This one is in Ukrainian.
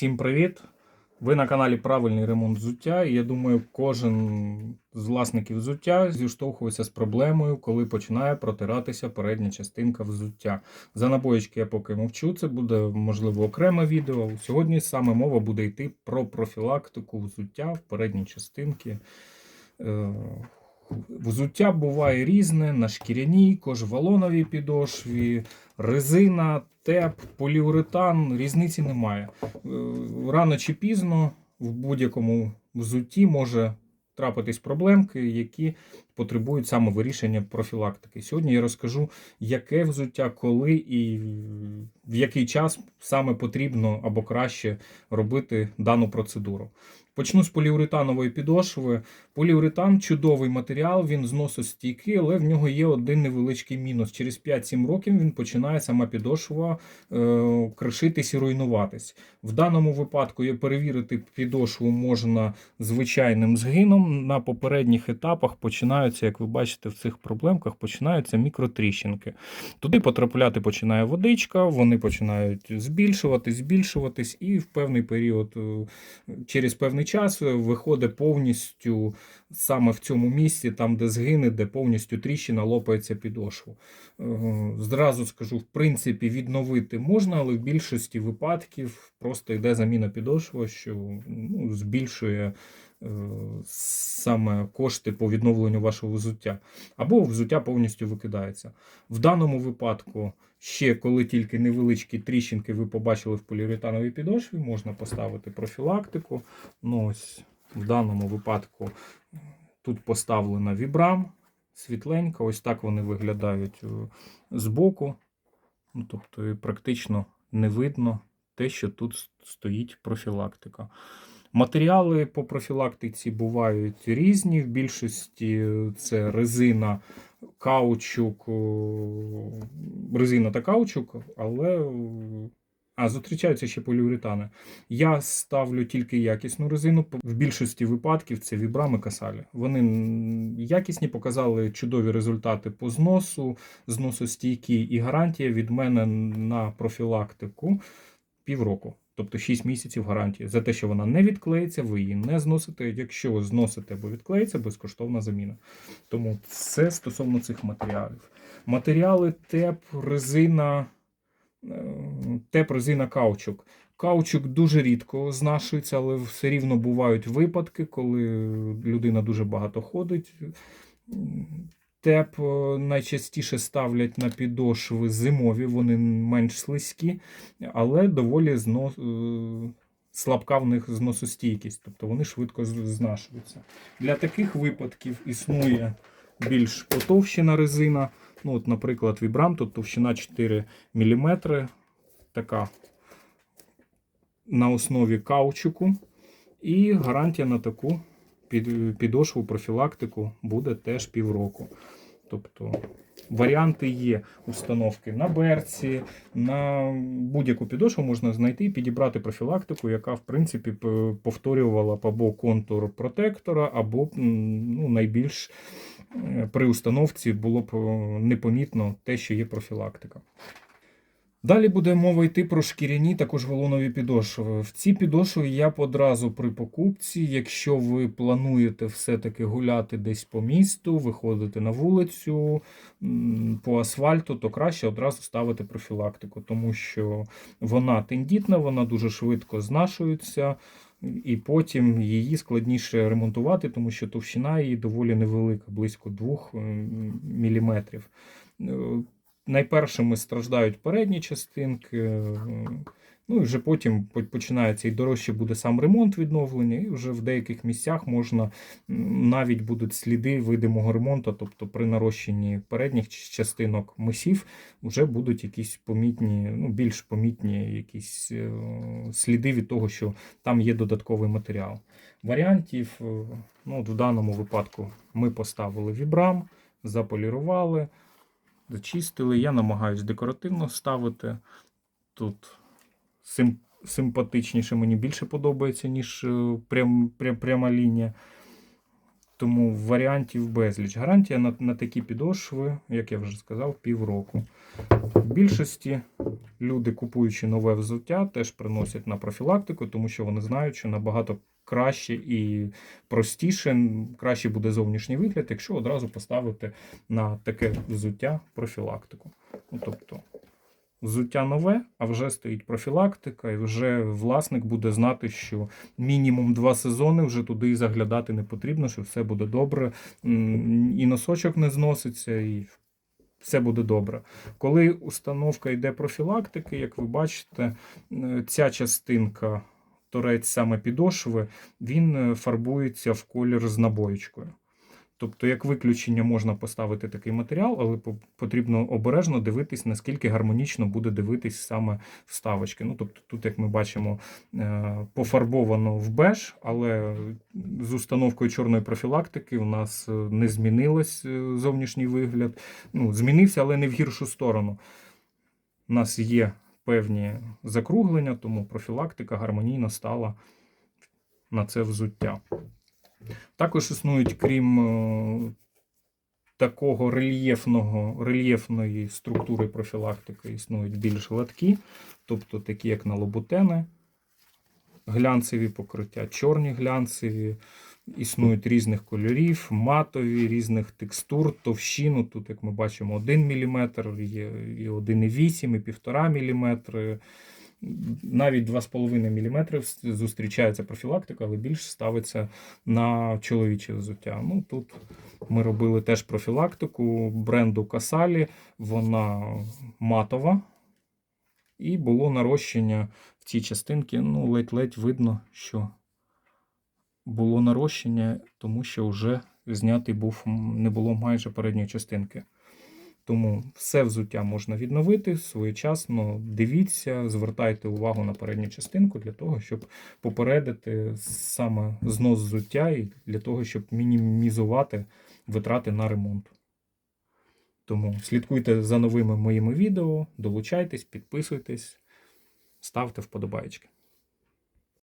Всім привіт! Ви на каналі Правильний ремонт взуття. І я думаю, кожен з власників взуття зіштовхується з проблемою, коли починає протиратися передня частинка взуття. За набоїчки я поки мовчу, це буде можливо окреме відео. Сьогодні саме мова буде йти про профілактику взуття в передній частинки. Е, Взуття буває різне на шкіряній, кожвалоновій підошві, резина, теп, поліуретан, різниці немає. Е, Рано чи пізно в будь-якому взутті може трапитись проблемки, які потребують саме вирішення профілактики. Сьогодні я розкажу, яке взуття, коли і в який час саме потрібно або краще робити дану процедуру. Почну з поліуретанової підошви. Поліуретан чудовий матеріал, він зносостійкий, але в нього є один невеличкий мінус. Через 5-7 років він починає сама підошва е, кришитись і руйнуватись. В даному випадку є перевірити підошву можна звичайним згином. На попередніх етапах починаються, як ви бачите, в цих проблемках починаються мікротріщинки. Туди потрапляти починає водичка, вони починають збільшуватись, збільшуватись, і в певний період, е, через певний час виходить повністю саме в цьому місці, там, де згине, де повністю тріщина лопається підошву. Е, Зразу скажу, в принципі, відновити можна, але в більшості випадків просто йде заміна підошви, що ну, збільшує саме кошти по відновленню вашого взуття. Або взуття повністю викидається. В даному випадку, ще коли тільки невеличкі тріщинки ви побачили в поліуретановій підошві, можна поставити профілактику. Ну, ось в даному випадку тут поставлена вібрам світленька, ось так вони виглядають е, збоку. Ну, тобто практично не видно те, що тут стоїть профілактика. Матеріали по профілактиці бувають різні. В більшості це резина, каучук, резина та каучук, але а, зустрічаються ще поліуретани. Я ставлю тільки якісну резину. В більшості випадків це вібрами касалі. Вони якісні, показали чудові результати по зносу, зносостійкі і гарантія від мене на профілактику півроку. Тобто 6 місяців гарантії за те, що вона не відклеїться, ви її не зносите. Якщо ви зносите або відклеїться, безкоштовна заміна. Тому це стосовно цих матеріалів. Матеріали теп, резина, е, теп, резина, каучук. Каучук дуже рідко знашується, але все рівно бувають випадки, коли людина дуже багато ходить. Теп е, найчастіше ставлять на підошви зимові, вони менш слизькі, але доволі зно... е, слабка в них зносостійкість, тобто вони швидко знашуються. Для таких випадків існує більш потовщена резина. Ну, от, наприклад, Vibram, тут товщина 4 мм, така на основі каучуку. І гарантія на таку під, підошву профілактику буде теж півроку. Тобто варіанти є установки на берці, на будь-яку підошву можна знайти і підібрати профілактику, яка в принципі повторювала б або контур протектора, або ну, найбільш е, при установці було б е, непомітно те, що є профілактика. Далі буде мова йти про шкіряні також волонові підошви. В ці підошви я б одразу при покупці, якщо ви плануєте все-таки гуляти десь по місту, виходити на вулицю по асфальту, то краще одразу ставити профілактику, тому що вона тендітна, вона дуже швидко знашується. І потім її складніше ремонтувати, тому що товщина її доволі невелика, близько 2 мм. Найпершими страждають передні частинки, ну і вже потім починається і дорожче буде сам ремонт відновлення, і вже в деяких місцях можна навіть будуть сліди видимого ремонту, тобто при нарощенні передніх частинок мисів вже будуть якісь помітні, ну більш помітні якісь е, сліди від того, що там є додатковий матеріал. Варіантів, е, ну, от в даному випадку ми поставили вібрам, заполірували, зачистили. Я намагаюсь декоративно ставити. Тут сим, симпатичніше, мені більше подобається, ніж е, прям, прям, пряма лінія. Тому варіантів безліч. Гарантія на, на такі підошви, як я вже сказав, півроку. В більшості люди, купуючи нове взуття, теж приносять на профілактику, тому що вони знають, що набагато краще і простіше, краще буде зовнішній вигляд, якщо одразу поставити на таке взуття профілактику. Ну, тобто, взуття нове, а вже стоїть профілактика, і вже власник буде знати, що мінімум два сезони вже туди заглядати не потрібно, що все буде добре, і носочок не зноситься, і все буде добре. Коли установка йде профілактики, як ви бачите, е, ця частинка, торець саме підошви, він е, фарбується в колір з набоєчкою. Тобто, як виключення можна поставити такий матеріал, але потрібно обережно дивитись, наскільки гармонічно буде дивитись саме вставочки. Ну, тобто, тут, як ми бачимо, е, пофарбовано в беж, але з установкою чорної профілактики у нас е, не змінилось е, зовнішній вигляд. Ну, змінився, але не в гіршу сторону. У нас є певні закруглення, тому профілактика гармонійно стала на це взуття. Також існують, крім е, такого рельєфного, рельєфної структури профілактики, існують більш гладкі, тобто такі, як на лобутени, глянцеві покриття, чорні глянцеві, існують різних кольорів, матові, різних текстур, товщину. Тут, як ми бачимо, 1 мм, є і 1,8, і 1,5 мм. Навіть 2,5 мм зустрічається профілактика, але більш ставиться на чоловіче взуття. Ну, тут ми робили теж профілактику бренду Касалі, вона матова. І було нарощення в цій частинці. Ну, ледь-ледь видно, що було нарощення, тому що вже знятий був, не було майже передньої частинки. Тому все взуття можна відновити своєчасно. Дивіться, звертайте увагу на передню частинку для того, щоб попередити саме знос взуття і для того, щоб мінімізувати витрати на ремонт. Тому слідкуйте за новими моїми відео, долучайтесь, підписуйтесь, ставте вподобайки.